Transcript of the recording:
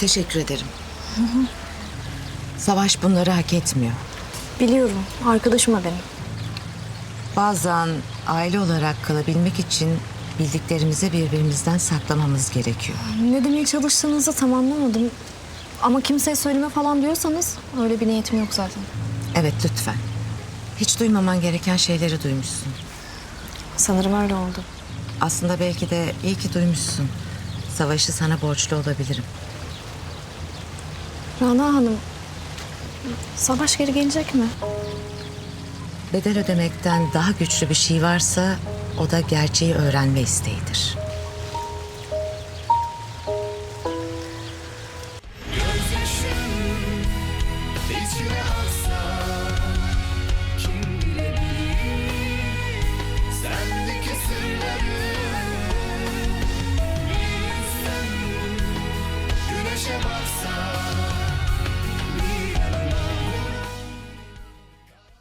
Teşekkür ederim. Savaş bunları hak etmiyor. Biliyorum. Arkadaşım o benim. Bazen aile olarak kalabilmek için bildiklerimizi birbirimizden saklamamız gerekiyor. Ne demeye çalıştığınızı tam anlamadım. Ama kimseye söyleme falan diyorsanız öyle bir niyetim yok zaten. Evet lütfen. Hiç duymaman gereken şeyleri duymuşsun. Sanırım öyle oldu. Aslında belki de iyi ki duymuşsun. Savaşı sana borçlu olabilirim. Rana Hanım, Savaş geri gelecek mi? Bedel ödemekten daha güçlü bir şey varsa o da gerçeği öğrenme isteğidir. Baksa